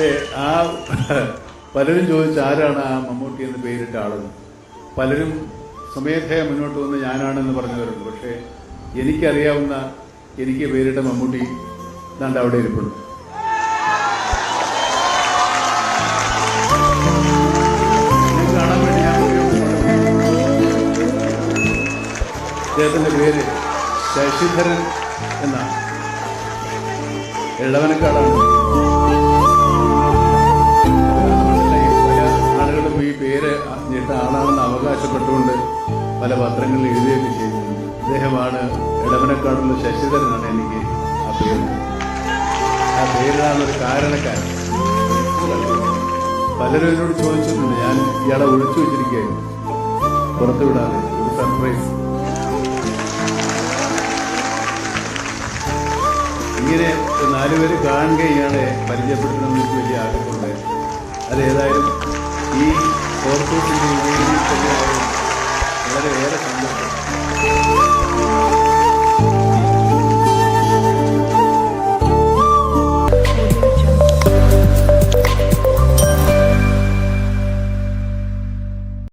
പക്ഷേ ആ പലരും ചോദിച്ചു ആരാണ് ആ മമ്മൂട്ടി എന്ന് പേരിട്ട ആളെന്ന്? പലരും സ്വമേധയ മുന്നോട്ട് വന്ന് ഞാനാണെന്ന് പറഞ്ഞവരുണ്ട്. പക്ഷേ എനിക്കറിയാവുന്ന എനിക്ക് പേരിട്ട മമ്മൂട്ടി ദാണ്ട് അവിടെ ഇരിപ്പുണ്ട്. അദ്ദേഹത്തിന്റെ പേര് ശശിധരൻ എന്നാണ്. എള്ളവനക്കാടാണ്. ഞെട്ട അവകാശപ്പെട്ടുകൊണ്ട് പല പത്രങ്ങളിൽ എഴുതുകയൊക്കെ ചെയ്യുന്നു അദ്ദേഹമാണ് ഇടവനക്കാടുള്ള ശശിധരനാണ് എനിക്ക് ആ പേര്. ആ പേരിലാണ് ഒരു കാരണക്കാരൻ. പലരും എന്നോട് ചോദിച്ചിട്ടുണ്ട് ഞാൻ ഇയാളെ ഒഴിച്ചു വെച്ചിരിക്കുകയാണ് പുറത്തു വിടാതെ. ഒരു സർപ്രൈസ് ഇങ്ങനെ നാലുപേര് കാണുക ഇയാളെ പരിചയപ്പെടുത്തണമെന്ന് വലിയ ആഗ്രഹമുണ്ട്. അതേതായാലും ഈ ഓർക്കൂട്ടിന്റെ